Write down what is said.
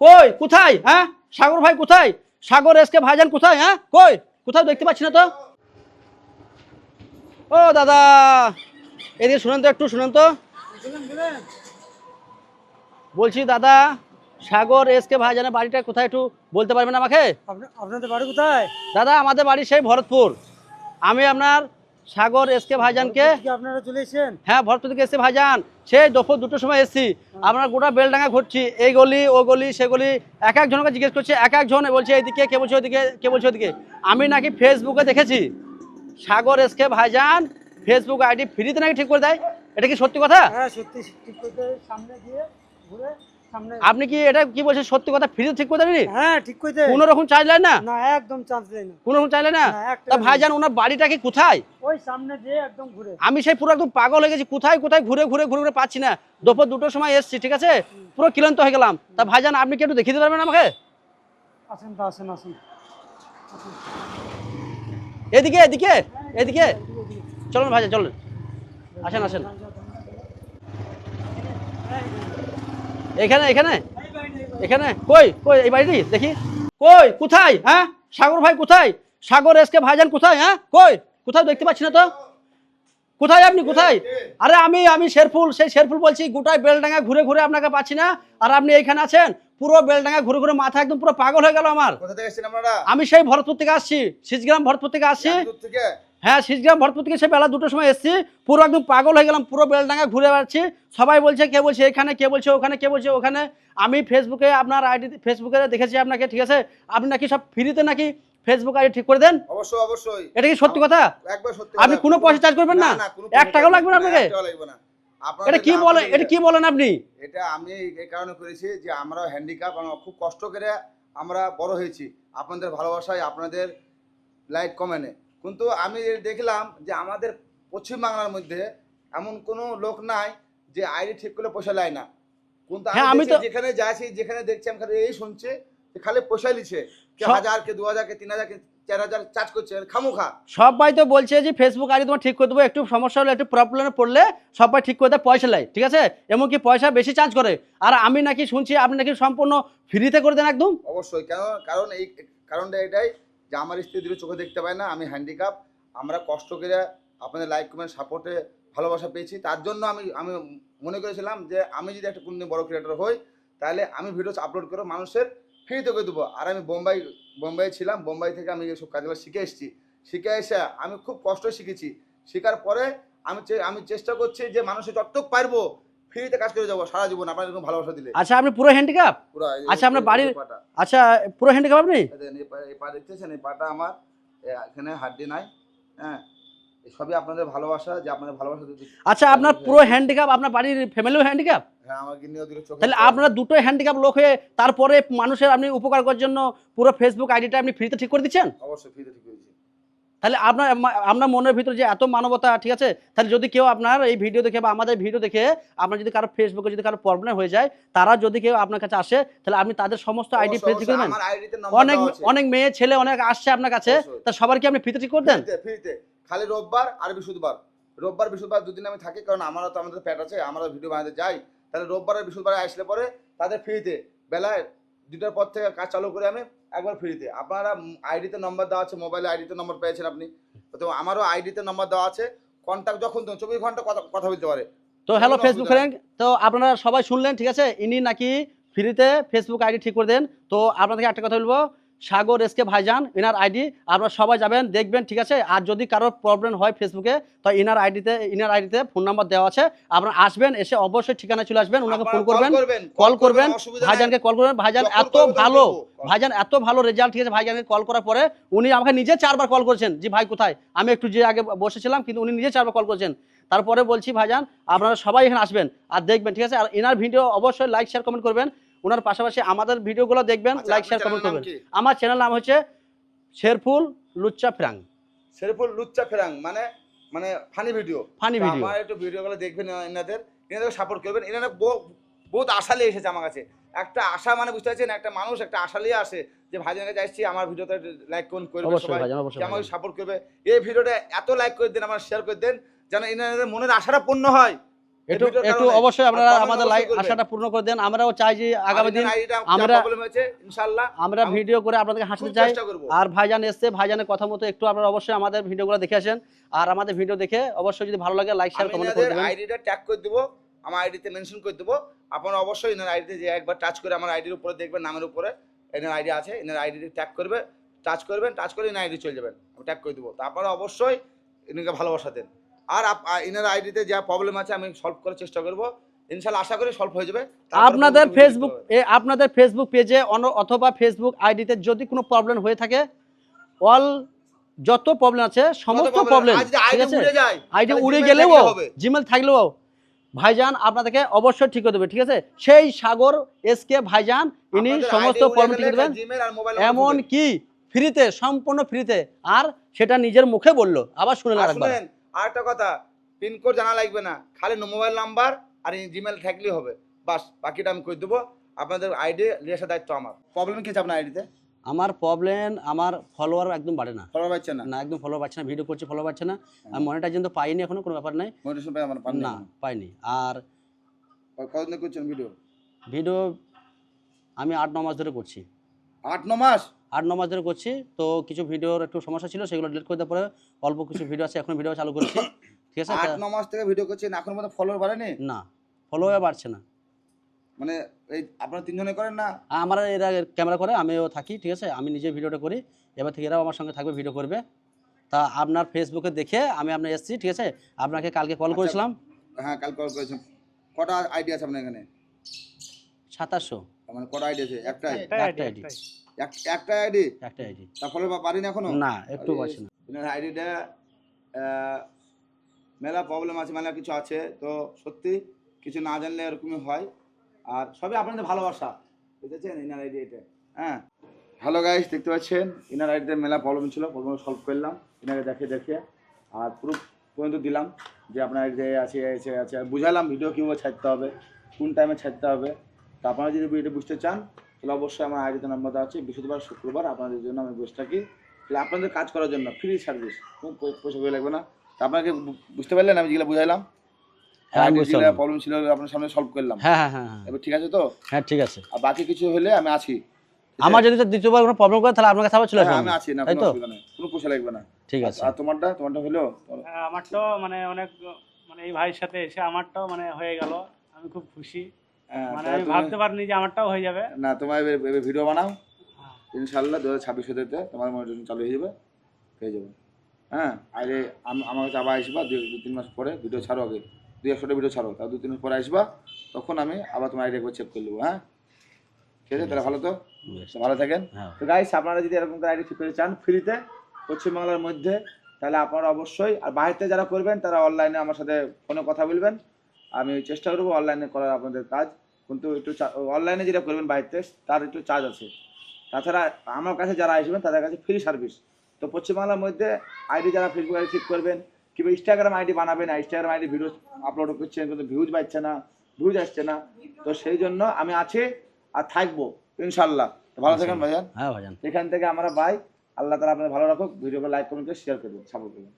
কই? কোথায়? হ্যাঁ? সাগর ভাই কোথায়? সাগর এসকে ভাইজান কোথায়? হ্যাঁ? কই? কোথাও দেখতে পাচ্ছি না তো। ও দাদা। এদিকে শুনেন তো একটু শুনেন তো। বলছি দাদা সাগর এসকে ভাইজানের বাড়িটা কোথায় একটু বলতে পারবেন আমাকে? আপনাদের বাড়ি কোথায়? দাদা আমাদের বাড়ি সেই ভরতপুর। আমি আপনার সাগর এসকে ভাইজানকে আপনারা চলে এসেছেন? হ্যাঁ ভরতপুর থেকে এসছি ভাইজান। সেই দুপুর দুটোর সময় এসছি। আপনার গোটা বেলডাঙ্গা ঘুরছি। এই গলি ও গলি সে গলি। এক একজনকে জিজ্ঞেস করছি এক একজন বলছে এইদিকে কে বলছে ওইদিকে কে বলছে ওইদিকে? আমি নাকি ফেসবুকে দেখেছি সাগর এসকে ভাইজান ফেসবুক আইডি ফ্রিতে নাকি ঠিক করে দেয়? এটা কি সত্যি কথা? হ্যাঁ সত্যি ঠিক করতে সামনে গিয়ে ঘুরে আপনি কি এটা কি বলছেন সত্যি কথা ফ্রিতে ঠিক করে দেবেন হ্যাঁ ঠিক করতে কোনো রকম চার্জ নেয় না? না একদম চান্স দেয় না। কোনো রকম চাইলে না? না, তা। ভাইজান ওনার বাড়িটা কি কোথায়? ওই সামনে যে একদম ঘুরে। আমি সেই পুরো একদম পাগল হয়ে গেছি। কোথায় কোথায় ঘুরে ঘুরে ঘুরে ঘুরে পাচ্ছি না। দুপুর দুটোর সময় এসছি ঠিক আছে? পুরো ক্লান্ত হয়ে গেলাম। তা ভাইজান আপনি কি একটু দেখিয়ে দিতে পারবেন আমাকে? আসেন তো আসেন আসেন। এদিকে এদিকে এদিকে। চলুন ভাইজান চলুন। আসেন আসেন। এখানে এখানে? এখানে? কই কই এই বাড়িটি দেখি। কই কোথায়? হ্যাঁ? সাগর ভাই কোথায়? সাগর এসকে ভাইজান কোথায়? হ্যাঁ? কই? কোথাও দেখতে পাচ্ছি না তো। কোথায় আপনি? কোথায়? আরে আমি আমি শেরফুল সেই শেরফুল বলছি গোটায় বেলডাঙ্গা ঘুরে ঘুরে আপনাকে পাচ্ছি না। আর আপনি এইখানে আছেন পুরো বেলডাঙ্গা ঘুরে ঘুরে মাথা একদম পুরো পাগল হয়ে গেল আমার। কোথা থেকে এসেছেন আপনারা? আমি সেই ভরতপুর থেকে আসছি সিজগ্রাম ভরতপুর থেকে আসছি। হ্যাঁ সিজগ্রাম ভরতপুর থেকে সে বেলা দুটোর সময় এসেছি। পুরো একদম পাগল হয়ে গেলাম পুরো বেলডাঙ্গা ঘুরে বেড়াচ্ছি। সবাই বলছে কে বলছে এখানে কে বলছে ওখানে কে বলছে ওখানে। আমি ফেসবুকে আপনার আইডি ফেসবুকে দেখেছি আপনাকে ঠিক আছে? আপনি নাকি সব ফ্রিতে নাকি ফেসবুক আইডি ঠিক করে দেন? অবশ্যই অবশ্যই। এটা কি সত্যি কথা? একবার সত্যি আপনি কোনো পয়সা চার্জ করবেন না? এক টাকাও লাগবে না আপনাকে? এটা কি বলেন এটা কি বলেন আপনি? এটা আমি এই কারণে করেছি যে আমরা হ্যান্ডিক্যাপ আমরা খুব কষ্ট করে আমরা বড় হয়েছি। আপনাদের ভালোবাসায় আপনাদের লাইক কমেন্টে কিন্তু আমি দেখলাম যে আমাদের পশ্চিমবাংলার মধ্যে এমন কোনো লোক নাই যে আইডি ঠিক করলে পয়সা নেয় না। কিন্তু হ্যাঁ, আমি যেখানে যাচ্ছি যেখানে দেখছি আমি খালি এই শুনছে যে খালি পয়সা কে হাজার কে দু হাজার কে তিন হাজার কে চার হাজার চার্জ করছে খামুখা। সবাই তো বলছে যে ফেসবুক আইডি তোমার ঠিক করে দেবো একটু সমস্যা হলে একটু প্রবলেমে পড়লে সবাই ঠিক করে দেয় পয়সা নেয় ঠিক আছে? এমনকি পয়সা বেশি চার্জ করে। আর আমি নাকি শুনছি আপনি নাকি সম্পূর্ণ ফ্রিতে করে দেন একদম? অবশ্যই কেন কারণ এই কারণটা এটাই যে আমার স্ত্রী দুটো চোখে দেখতে পায় না, আমি হ্যান্ডিক্যাপ আমরা কষ্ট করে আপনাদের লাইক কমেন্ট সাপোর্টে ভালোবাসা পেয়েছি। তার জন্য আমি আমি মনে করেছিলাম যে আমি যদি একটা কোনদিন বড় ক্রিয়েটর হই, তাহলে আমি ভিডিওস আপলোড করে মানুষের ফ্রিতে করে দেবো। আর আমি বোম্বাই বোম্বাই ছিলাম, বোম্বাই থেকে আমি এসব কাজগুলো শিখে এসেছি। শিখে এসে আমি খুব কষ্ট শিখেছি। শেখার পরে আমি আমি চেষ্টা করছি যে মানুষের যতটুক পারব ফ্রিতে কাজ করে যাব সারা জীবন আপনার এরকম ভালোবাসা দিলে। আচ্ছা আপনি পুরো হ্যান্ডিক্যাপ পুরো আচ্ছা, আপনার বাড়ির-। আচ্ছা পুরো হ্যান্ডিক্যাপ আপনি? এই পা- দেখতেছেন এই পাটা আমার এখানে হাড্ডি নাই হ্যাঁ? সবই আপনাদের ভালোবাসা যে আপনাদের ভালোবাসা যদি আচ্ছা আপনার পুরো হ্যান্ডিক্যাপ আপনার বাড়ির ফ্যামিলিও হ্যান্ডিক্যাপ হ্যাঁ তাহলে আপনারা দুটো হ্যান্ডিক্যাপ লোক হয়ে তারপরে মানুষের আপনি উপকার করার জন্য পুরো ফেসবুক আইডিটা আপনি ফ্রিতে ঠিক করে দিচ্ছেন? অবশ্যই ফ্রিতে ঠিক হয়েছে তাহলে আপনার আপনার মনের ভিতরে যে এত মানবতা ঠিক আছে? তাহলে যদি কেউ আপনার এই ভিডিও দেখে বা আমাদের ভিডিও দেখে আপনার যদি কারও ফেসবুকে যদি কারও প্রবলেম হয়ে যায় তারা যদি কেউ আপনার কাছে আসে তাহলে আপনি তাদের সমস্ত আইডি ফ্রি ঠিক করে অবশ্যই, দেন আমার আইডিতে নম্বর অনেক অনেক মেয়ে ছেলে অনেক আসছে আপনার কাছে তা সবার কি আপনি ফ্রিতে ঠিক করে দেন? ফ্রিতে খালি রোববার আর বৃহস্পতিবার। রোববার বৃহস্পতিবার দুদিন আমি থাকি কারণ আমারও তো আমাদের প্যাট আছে আমরা ভিডিও বানাতে যাই। তাহলে রোববার আর বৃহস্পতিবার আসলে পরে তাদের ফ্রিতে বেলায় দুটার পর থেকে কাজ চালু করে আমি একবার ফ্রিতে আপনারা আইডিতে নম্বর দেওয়া আছে মোবাইলে আইডিতে নম্বর পেয়েছেন আপনি। তো আমারও আইডিতে নম্বর দেওয়া আছে। কন্ট্যাক্ট যখন তখন চব্বিশ ঘণ্টা কথা কথা বলতে পারে। তো হ্যালো ফেসবুক ফ্রেন্ড তো আপনারা সবাই শুনলেন ঠিক আছে? ইনি নাকি ফ্রিতে ফেসবুক আইডি ঠিক করে দেন। তো আপনাদেরকে একটা কথা বলব সাগর এসকে ভাইজান ইনার আইডি আপনারা সবাই যাবেন দেখবেন ঠিক আছে? আর যদি কারোর প্রবলেম হয় ফেসবুকে তো ইনার আইডিতে ইনার আইডিতে ফোন নাম্বার দেওয়া আছে। আপনারা আসবেন এসে অবশ্যই ঠিকানা চলে আসবেন ওনাকে ফোন করবেন করবেন কল করবেন ভাইজানকে কল করবেন। ভাইজান এত ভালো ভাইজান এত ভালো রেজাল্ট ঠিক আছে? ভাইজানকে কল করার পরে উনি আমাকে নিজে চারবার কল করেছেন যে ভাই কোথায়? আমি একটু যে আগে বসেছিলাম কিন্তু উনি নিজে চারবার কল করেছেন। তারপরে বলছি ভাইজান আপনারা সবাই এখানে আসবেন আর দেখবেন ঠিক আছে? আর এনার ভিডিও অবশ্যই লাইক শেয়ার কমেন্ট করবেন। ওনার পাশাপাশি আমাদের ভিডিওগুলো দেখবেন লাইক শেয়ার কমেন্ট করবেন। আমার চ্যানেল নাম হচ্ছে শেরফুল লুচ্চা ফ্রাং। শেরফুল লুচ্চা ফেরাং মানে মানে ফানি ভিডিও ফানি ভিডিও। আমার একটু ভিডিওগুলো দেখবেন এনাদের এনাদের সাপোর্ট করবেন। এনারা বহুত আশা নিয়ে এসেছে আমার কাছে। একটা আশা মানে বুঝতে পারছেন একটা মানুষ একটা আশা নিয়ে আসে যে ভাইজানের কাছে আসছি আমার ভিডিওতে লাইক কমেন্ট করবে সবাই। আমাকে সাপোর্ট করবে। এই ভিডিওটা এত লাইক করে দেন আমার শেয়ার করে দেন যেন এনাদের মনের আশাটা পূর্ণ হয়। একটু একটু অবশ্যই আপনারা আমাদের লাইক আশাটা পূর্ণ করে দেন। আমরাও চাই যে আগামী দিন আমরা- আমরা ভিডিও করে আপনাদেরকে হাসতে চাই। চেষ্টা করব। আর ভাইজান এসছে ভাইজানের কথা মতো একটু আপনারা অবশ্যই আমাদের ভিডিওগুলো দেখে আসেন। আর আমাদের ভিডিও দেখে অবশ্যই যদি ভালো লাগে লাইক শেয়ার কমেন্ট করে দেবেন আইডিটা ট্যাগ করে দেবো আমার আইডিতে মেনশন করে দেবো আপনারা অবশ্যই এনার আইডিতে যে একবার টাচ করে আমার আইডির উপরে দেখবেন নামের উপরে এনার আইডি আছে এনার আইডিতে ট্যাগ করবে টাচ করবেন টাচ করে এনার আইডি চলে যাবেন। আমি ট্যাগ করে দেবো। তা আপনারা অবশ্যই এনাকে ভালোবাসা দেন। আর এনার আইডিতে যা প্রবলেম আছে আমি সলভ করার চেষ্টা করব। আশা করি সলভ হয়ে যাবে। আপনাদের ফেসবুক আপনাদের ফেসবুক পেজে অথবা ফেসবুক আইডিতে যদি কোনো প্রবলেম হয়ে থাকে অল যত প্রবলেম আছে সমস্ত প্রবলেম ঠিক আছে? আইডি উড়ে গেলেও জিমেল থাকলেও ভাইজান আপনাদেরকে অবশ্যই ঠিক করে দেবে ঠিক আছে? সেই সাগর এস কে ভাইজান ইনি সমস্ত প্রবলেম ঠিক দেবেন। এমন কি? ফ্রিতে সম্পূর্ণ ফ্রিতে আর সেটা নিজের মুখে বলল। আবার শুনে শুনেন আর একটা কথা পিনকোড জানা লাগবে না। খালি মোবাইল নাম্বার আর জিমেল থাকলেই হবে। বাস বাকিটা আমি করে দেবো। আপনাদের আইডি নিয়ে আসার দায়িত্ব আমার। প্রবলেম কি আপনার আইডিতে আমার প্রবলেম আমার ফলোয়ার একদম বাড়ে না। ফলো পাচ্ছে না? না একদম ফলো পাচ্ছে না ভিডিও করছি ফলো পাচ্ছে না। আর মনিটাইজেন তো পাইনি এখনও কোনো ব্যাপার নাই। পাই আমার না পাইনি। আর কতদিন করছেন ভিডিও ভিডিও আমি আট ন মাস ধরে করছি। আট ন মাস? আট ন মাস ধরে করছি। তো কিছু ভিডিওর একটু সমস্যা ছিল সেগুলো ডিলিট করে দেওয়ার পরে অল্প কিছু ভিডিও আছে এখন ভিডিও চালু করছি। ঠিক আছে? আট মাস থেকে ভিডিও করছেন এখন মতো ফলোয়ার বাড়েনি? না ফলোয়ার বাড়ছে না। মানে এই আপনারা তিনজনে করেন না? আমার এরা ক্যামেরা করে আমিও থাকি ঠিক আছে? আমি নিজে ভিডিওটা করি এবার থেকে এরাও আমার সঙ্গে থাকবে ভিডিও করবে। তা আপনার ফেসবুকে দেখে আমি আপনার এসেছি ঠিক আছে? আপনাকে কালকে কল আচ্ছা। করেছিলাম। হ্যাঁ কাল কল করেছেন কটা আইডি আছে আপনার এখানে? সাতাশশো। মানে কটা আইডি আছে? একটাই? একটা আইডি একটা আইডি একটা আইডি তা ফলো পারিনি এখনও? না একটু পাচ্ছি না আইডিটা মেলা প্রবলেম আছে মেলা কিছু আছে। তো সত্যি কিছু না জানলে এরকমই হয়। আর সবই আপনাদের ভালোবাসা বুঝেছেন? ইনার আইডি এটা। হ্যাঁ। হ্যালো গাইস দেখতে পাচ্ছেন? ইনার আইডিতে মেলা প্রবলেম ছিল প্রবলেম সলভ করলাম। ইনাকে দেখে দেখে আর পুরো পর্যন্ত দিলাম যে আপনার আইডিতে আছে আছে আছে। বুঝালাম ভিডিও কীভাবে ছাড়তে হবে কোন টাইমে ছাড়তে হবে। তো আপনারা যদি ভিডিও বুঝতে চান তাহলে অবশ্যই আমার আইডিতে নাম্বার দেওয়া আছে বৃহস্পতিবার শুক্রবার আপনাদের জন্য আমি বসে থাকি। তাহলে আপনাদের কাজ করার জন্য ফ্রি সার্ভিস কোনো পয়সা করে লাগবে না। তা আপনাকে বুঝতে পারলেন আমি যেগুলো বুঝাইলাম? হ্যাঁ, আমি প্রবলেম ছিল আপনার সামনে সলভ করলাম। হ্যাঁ হ্যাঁ হ্যাঁ হ্যাঁ। এবার ঠিক আছে তো? হ্যাঁ ঠিক আছে। আর বাকি কিছু হলে আমি আছি আমার যদি তো দ্বিতীয়বার কোনো প্রবলেম করে তাহলে আপনার কাছে আবার চলে হ্যাঁ, আসব। আমি। আছি না কোনো অসুবিধা নেই। কোনো পয়সা লাগবে না। ঠিক আছে। আর তোমারটা? তোমারটা হলো? হ্যাঁ, আমারটাও মানে অনেক মানে এই ভাইয়ের সাথে এসে আমারটাও মানে হয়ে গেল। আমি খুব খুশি। হ্যাঁ, মানে তা আমি ভাবতে পারিনি যে আমারটাও হয়ে যাবে। না তোমার এবার ভিডিও বানাও। হ্যাঁ। ইনশাল্লাহ দু হাজার ছাব্বিশ হতে তোমার মনিটরিং চালু হয়ে যাবে হয়ে যাবে। হ্যাঁ আগে আম- আমার কাছে আবার আসবা দু দু তিন মাস পরে ভিডিও ছাড়ো আগে। দুই একশোটা ভিডিও ছাড়ো তার দু তিন মাস পরে আসবা তখন আমি আবার তোমার আইডি একবার চেক করে নেব হ্যাঁ? ঠিক আছে তাহলে ভালো তো। ভালো থাকেন। হ্যাঁ। তো গাইস আপনারা যদি এরকম করে আইডি ঠিক করে চান ফ্রিতে পশ্চিমবাংলার মধ্যে তাহলে আপনারা অবশ্যই আর বাইরেতে যারা করবেন তারা অনলাইনে আমার সাথে ফোনে কথা বলবেন। আমি চেষ্টা করব অনলাইনে করার আপনাদের কাজ। কিন্তু একটু অনলাইনে যেটা করবেন বাইরেতে তার একটু চার্জ আছে। তাছাড়া আমার কাছে যারা আসবেন তাদের কাছে ফ্রি সার্ভিস তো পশ্চিমবাংলার মধ্যে আইডি যারা ফেসবুক আইডি ঠিক করবেন কিংবা ইনস্টাগ্রাম আইডি বানাবেন ইনস্টাগ্রাম আইডি ভিডিও আপলোড করছেন কিন্তু ভিউজ পাচ্ছে না ভিউজ আসছে না তো সেই জন্য আমি আছি আর থাকব ইনশাল্লাহ ভালো থাকেন ভাইজান। হ্যাঁ ভাইজান। এখান থেকে আমরা বাই আল্লাহ তালা আপনাদের ভালো রাখুক ভিডিওকে লাইক কমেন্ট করে শেয়ার করবেন সাপোর্ট করবেন